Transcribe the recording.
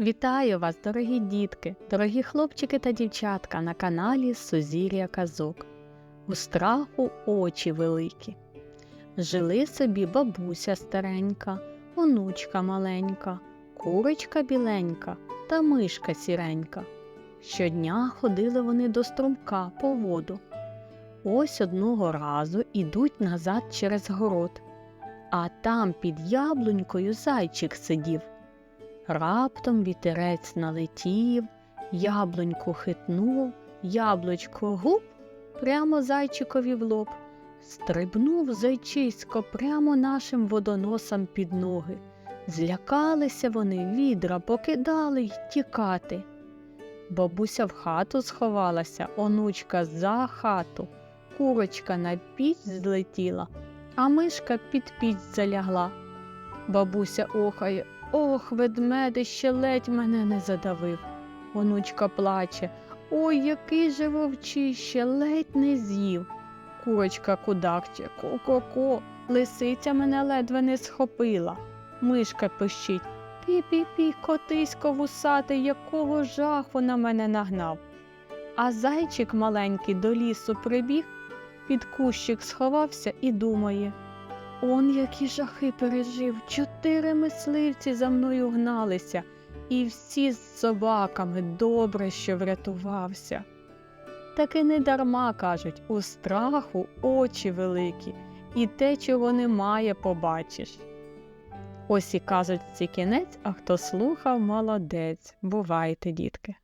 Вітаю вас, дорогі дітки, дорогі хлопчики та дівчатка на каналі Сузір'я Казок. У страху очі великі. Жили собі бабуся старенька, онучка маленька, курочка біленька та мишка сіренька. Щодня ходили вони до струмка по воду. Ось одного разу ідуть назад через город, а там під яблунькою зайчик сидів. Раптом вітерець налетів, яблуньку хитнув, яблучко гуп прямо зайчикові в лоб. Стрибнув зайчисько прямо нашим водоносам під ноги. Злякалися вони, відра покидали й тікати. Бабуся в хату сховалася, онучка за хату, курочка на піч злетіла, а мишка під піч залягла. Бабуся охає, Ох, ведмедище ледь мене не задавив. Онучка плаче. Ой, який же вовчище, ледь не з'їв. Курочка кудахче, ко-ко-ко, лисиця мене ледве не схопила. Мишка пищить. Пі-пі-пі, котисько вусатий, якого жаху на мене нагнав. А зайчик маленький до лісу прибіг, під кущик сховався і думає. Он які жахи пережив. Чотири мисливці за мною гналися, і всі з собаками добре, що врятувався. Таки не дарма кажуть, у страху очі великі, і те, чого немає, побачиш. Ось і кажуть ці кінець, а хто слухав, молодець. Бувайте, дітки.